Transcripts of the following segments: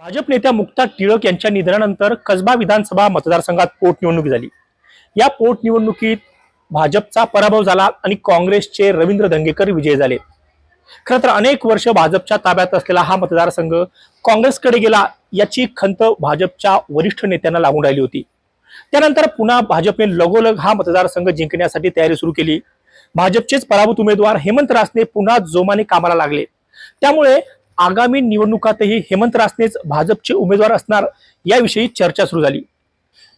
भाजप नेत्या मुक्ता टिळक यांच्या निधनानंतर कसबा विधानसभा मतदारसंघात पोटनिवडणूक झाली. या पोटनिवडणुकीत भाजपचा पराभव झाला आणि काँग्रेसचे रवींद्र दंगेकर विजय झाले. खरं तर अनेक वर्ष भाजपच्या ताब्यात असलेला हा मतदारसंघ काँग्रेसकडे गेला याची खंत भाजपच्या वरिष्ठ नेत्यांना लागून राहिली होती. त्यानंतर पुन्हा भाजपने लगोलग हा मतदारसंघ जिंकण्यासाठी तयारी सुरू केली. भाजपचेच पराभूत उमेदवार हेमंत रासने पुन्हा जोमाने कामाला लागले. त्यामुळे आगामी निवडणुकातही हेमंत रासनेच भाजपचे उमेदवार असणार याविषयी चर्चा सुरू झाली.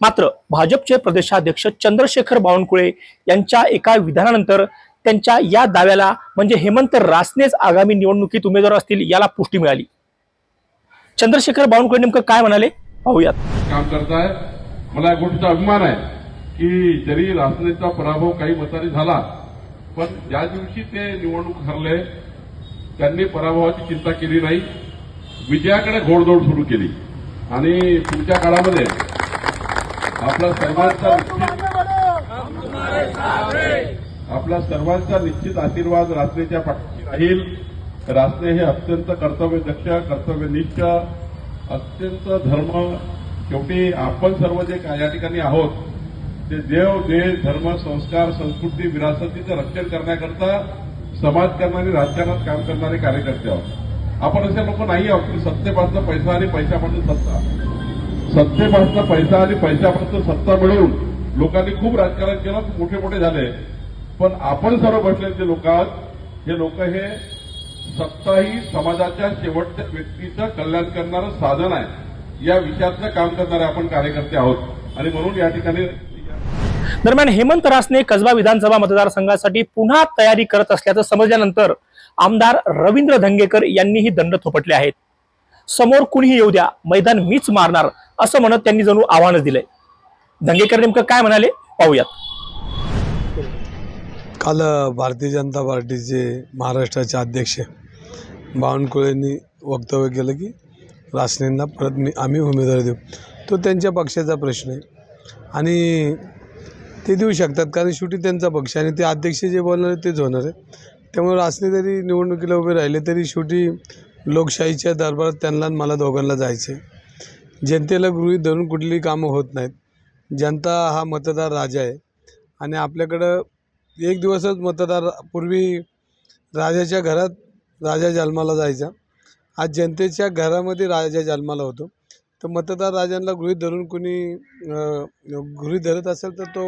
मात्र भाजपचे प्रदेशाध्यक्ष चंद्रशेखर बावनकुळे यांच्या एका विधानानंतर त्यांच्या या दाव्याला म्हणजे हेमंत रासनेच आगामी निवडणुकीत उमेदवार असतील याला पुष्टी मिळाली. चंद्रशेखर बावनकुळे नेमकं काय म्हणाले? पाहूयात. काम करताय. मला या गोष्टीचा अभिमान आहे की जरी रासनेचा पराभव काही मताने झाला पण ज्या दिवशी ते निवडणूक हरले त्यांनी पराभवाची चिंता केली नाही. विजयाकडे घोडदौड सुरू केली. आणि पुढच्या काळामध्ये आपला सर्वांचा आपला सर्वांचा निश्चित आशीर्वाद रासनेच्या पाठीशी राहील. रासने हे अत्यंत कर्तव्यदक्ष कर्तव्यनिष्ठ अत्यंत धर्म. शेवटी आपण सर्व जे या ठिकाणी आहोत ते देव देश धर्म संस्कार संस्कृती विरासतीचं रक्षण करण्याकरता समाजकारण आणि राजकारणात काम करणारे कार्यकर्ते आहोत. आपण असे लोक नाही आहोत की सत्तेपासून पैसा आणि पैशापासून सत्ता. सत्तेपासून पैसा आणि पैशापासून सत्ता मिळवून लोकांनी खूप राजकारण केलं मोठे मोठे झाले. पण आपण सर्व बसलेले ते लोक आहात हे लोक हे सत्ता ही समाजाच्या शेवटच्या व्यक्तीचं कल्याण करणारं साधन आहे. या विषयातलं काम करणारे आपण कार्यकर्ते आहोत. आणि म्हणून या ठिकाणी दरम्यान हेमंत रासने कसबा विधानसभा मतदारसंघासाठी पुन्हा तयारी करत असल्याचं समजल्यानंतर आमदार रवींद्र धंगेकर यांनीही दंड थोपटले आहेत. समोर कुणीही येऊ द्या मैदान मीच मारणार असं म्हणत त्यांनी जणू आव्हानच दिलंय. धंगेकर नेमकं काय म्हणाले? पाहूयात. काल भारतीय जनता पार्टीचे महाराष्ट्राचे अध्यक्ष बावनकुळेंनी वक्तव्य केलं की रासनेंना परत मी आम्ही उमेदवारी देऊ. तो त्यांच्या पक्षाचा प्रश्न आहे. आणि ते देऊ शकतात कारण शेवटी त्यांचा पक्ष आणि ते अध्यक्ष जे बोलणार तेच होणार आहे त्यामुळे रासने जरी निवडणुकीला उभे राहिले तरी शेवटी लोकशाहीच्या दरबारात त्यांना आणि मला दोघांना जायचं आहे जनतेला गृहीत धरून कुठलीही कामं होत नाहीत. जनता हा मतदार राजा आहे. आणि आपल्याकडं एक दिवसच मतदार पूर्वी राजाच्या घरात राजा जन्माला जायचा. आज जनतेच्या घरामध्ये राजा जन्माला होतो. तर मतदार राजांना गृहीत धरून कोणी गृहीत धरत असेल तर तो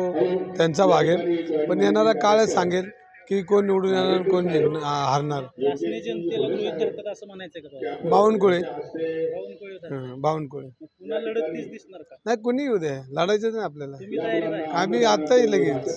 त्यांचा वागेल पण येणारा काळ सांगेल की कोण निवडून येणार कोण जिंकणार हारणार? बावनकुळे. बावनकुळे नाही कुणी येऊ दे लढायचं नाही आपल्याला. आम्ही आत्ताही लगेच.